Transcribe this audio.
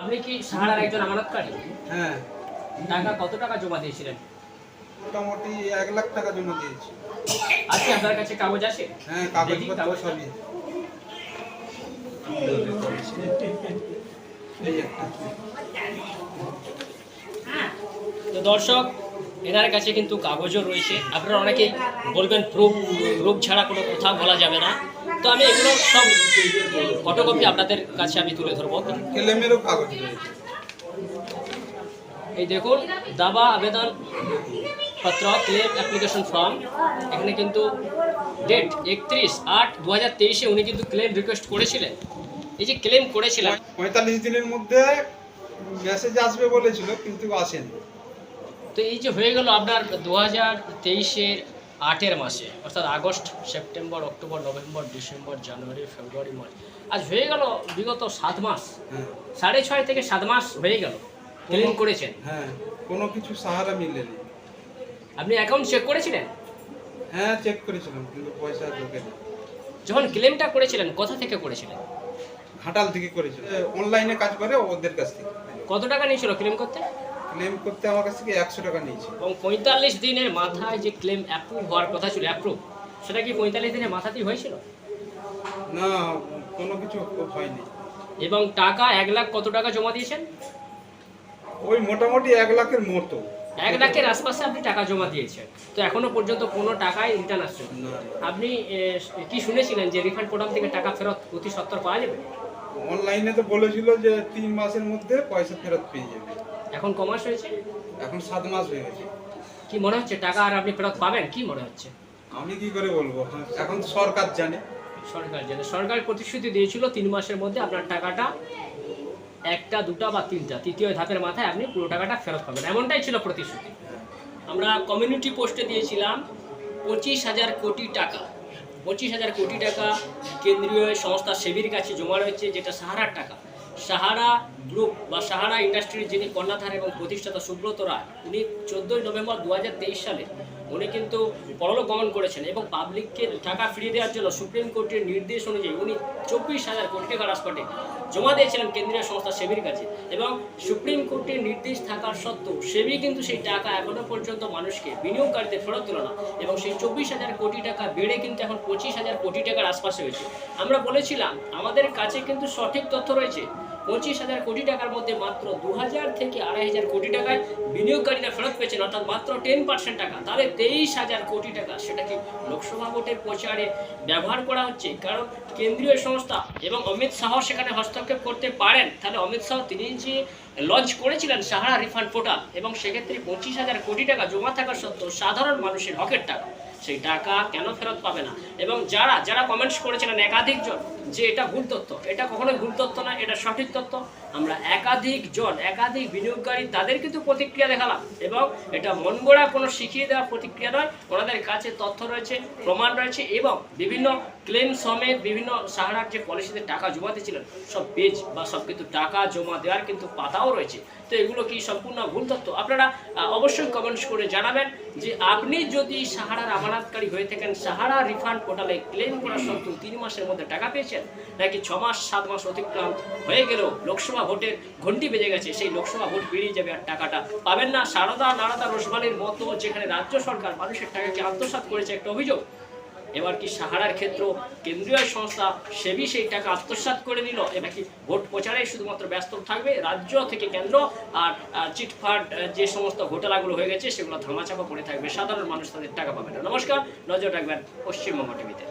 আপনি কি সাহারার একজন আমানতকারী? হ্যাঁ। টাকা কত টাকা জমা দিয়েছিলেন? মোটামুটি এক লাখ টাকা জমা দিয়েছি। আছে আপনার কাছে কাগজ আছে? হ্যাঁ কাগজপত্র কাগজ। সবই। তো দর্শক এনার কাছে কিন্তু কাগজও রয়েছে। আপনারা অনেকেই বলবেন প্রুফ প্রুফ ছাড়া কোনো কথা বলা যাবে না। তো আমি এগুলো সব ফটোকপি আপনাদের কাছে আমি তুলে ধরবো। এই দেখুন দাবা আবেদন পত্র ক্লেম অ্যাপ্লিকেশন ফর্ম এখানে কিন্তু ডেট একত্রিশ আট দু হাজার তেইশে উনি কিন্তু ক্লেম রিকোয়েস্ট করেছিলেন। এই যে ক্লেম করেছিলেন। পঁয়তাল্লিশ দিনের মধ্যে মেসেজ আসবে বলেছিল কিন্তু আসেনি। তো এই যে হয়ে গেল আপনার দু হাজার তেইশের আটের মাসে অর্থাৎ August September October November December January February March. আজ হয়ে গেল বিগত সাত মাস। হ্যাঁ। সাড়ে ছয় থেকে সাত মাস হয়ে গেল। ক্লেম করেছেন। হ্যাঁ কোনো কিছু সাহারা মিলেনি। আপনি অ্যাকাউন্ট চেক করেছিলেন? হ্যাঁ চেক করেছিলাম কিন্তু পয়সা ঢোকেনি। যখন ক্লেমটা করেছিলেন কোথা থেকে করেছিলেন? ঘাটাল থেকে করেছিল অনলাইনে কাজ করে ওদের কাছ থেকে। কত টাকা নিয়েছিল ক্লেম করতে? ক্লেম করতে আমার কাছ থেকে একশো টাকা নিয়েছে। এবং পঁয়তাল্লিশ দিনের মাথায় যে ক্লেম অ্যাপ্রুভ হওয়ার কথা ছিল অ্যাপ্রুভ সেটা কি পঁয়তাল্লিশ দিনের মাথাতেই হয়েছিল? না কোনো কিছু হয়নি। এবং টাকা এক লাখ কত টাকা জমা দিয়েছেন? ওই মোটামুটি এক লাখের মতো। এক লাখের আশপাশে আপনি টাকা জমা দিয়েছেন। তো এখনও পর্যন্ত কোনো টাকাই রিটার্ন আসছে আপনি কি শুনেছিলেন যে রিফান্ড পোর্টাল থেকে টাকা ফেরত অতি সত্তর পাওয়া যাবে? অনলাইনে তো বলেছিল যে তিন মাসের মধ্যে পয়সা ফেরত পেয়ে যাবে। এখন কমাস হয়েছে? এখন সাত মাস হয়ে গেছে। কি মনে হচ্ছে টাকা আর আপনি ফেরত পাবেন? কি মনে হচ্ছে? আমি কি করে বলব? এখন সরকার জানে। সরকার জানে। সরকার প্রতিশ্রুতি দিয়েছিল তিন মাসের মধ্যে আপনার টাকাটা একটা দুটা বা তিনটা। তৃতীয় ধাপের মাথায় আপনি পুরো টাকাটা ফেরত পাবেন। এমনটাই ছিল প্রতিশ্রুতি। আমরা কমিউনিটি পোস্টে দিয়েছিলাম পঁচিশ হাজার কোটি টাকা। পঁচিশ হাজার কোটি টাকা কেন্দ্রীয় সংস্থা সেবির কাছে জমা রয়েছে যেটা সাহারার টাকা। সাহারা গ্রুপ বা সাহারা ইন্ডাস্ট্রির যিনি কর্ণাধার এবং প্রতিষ্ঠাতা সুব্রত রায়, উনি চোদ্দোই নভেম্বর দু হাজার তেইশ সালে উনি কিন্তু পরলোক গমন করেছেন এবং পাবলিককে টাকা ফিরিয়ে দেওয়ার জন্য সুপ্রিম কোর্টের নির্দেশ অনুযায়ী উনি চব্বিশ হাজার কোটি টাকা রাজপাটে জমা দিয়েছিলেন কেন্দ্রীয় সংস্থা সেবির কাছে এবং সুপ্রিম কোর্টের নির্দেশ থাকার সত্ত্বেও সেবি কিন্তু সেই টাকা এখনও পর্যন্ত মানুষকে বিনিয়োগকারীদের ফেরত দিল না এবং সেই চব্বিশ হাজার কোটি টাকা বেড়ে কিন্তু এখন পঁচিশ হাজার কোটি টাকার আশপাশে হয়েছে আমরা বলেছিলাম, আমাদের কাছে কিন্তু সঠিক তথ্য রয়েছে। পঁচিশ হাজার কোটি টাকার মধ্যে মাত্র দু হাজার থেকে আড়াই হাজার কোটি টাকায় বিনিয়োগকারীরা ফেরত পেয়েছেন, অর্থাৎ মাত্র টেন পার্সেন্ট টাকা। তাহলে তেইশ হাজার কোটি টাকা, সেটা কি লোকসভা ভোটের প্রচারে ব্যবহার করা হচ্ছে? কারণ কেন্দ্রীয় সংস্থা এবং অমিত শাহ সেখানে হস্তক্ষেপ করতে পারেন। তাহলে অমিত শাহ, তিনি যে লঞ্চ করেছিলেন সাহারা রিফান্ড পোর্টাল এবং সেক্ষেত্রে পঁচিশ হাজার কোটি টাকা জমা থাকা সত্ত্বেও সাধারণ মানুষের হকের টাকা। সেই টাকা কেন ফেরত পাবে না? এবং যারা যারা কমেন্টস করেছিলেন একাধিক জন যে এটা ভুল তথ্য, এটা কখনোই ভুল তথ্য না, এটা সঠিক তথ্য আমরা একাধিক জন, একাধিক বিনিয়োগকারী তাদের কিন্তু প্রতিক্রিয়া দেখালাম এবং এটা মন গড়া কোনো শিখিয়ে দেওয়া প্রতিক্রিয়া নয়। ওনাদের কাছে তথ্য রয়েছে, প্রমাণ রয়েছে এবং বিভিন্ন ক্লেম সমেত বিভিন্ন সাহারার যে পলিসিতে টাকা জমা দিয়েছিলেন সব পেজ বা সব কিন্তু টাকা জমা দেওয়ার কিন্তু পাতাও রয়েছে। তো এগুলো কি সম্পূর্ণ ভুল তথ্য? আপনারা অবশ্যই কমেন্টস করে জানাবেন যে আপনি যদি সাহারার আমানতকারী হয়ে থাকেন, সাহারা রিফান্ড পোর্টালে ক্লেম করা সত্ত্বেও তিন মাসের মধ্যে টাকা পেয়েছেন, নাকি ছ মাস, সাত মাস অতিক্রান্ত হয়ে গেলেও লোকসভা ভোটের ঘন্টি বেজে গেছে, সেই লোকসভা ভোট বেরিয়ে যাবে আর টাকাটা পাবেন না। সারদা নারদা রোসমালির মতো যেখানে রাজ্য সরকার মানুষের টাকাকে আত্মসাৎ করেছে একটা অভিযোগ। এবার কি সাহারার ক্ষেত্র কেন্দ্রীয় সংস্থা সেবি সেই টাকা আত্মসাৎ করে নিল? এবার কি ভোট প্রচারে শুধুমাত্র ব্যস্ত থাকবে রাজ্য থেকে কেন্দ্র? আর চিটফাট যে সমস্ত ঘোটালাগুলো হয়ে গেছে সেগুলো ধামাচাপা পড়ে থাকবে। সাধারণ মানুষ তাদের টাকা পাবে না। নমস্কার, নজর রাখবেন পশ্চিমবঙ্গ টিভিতে।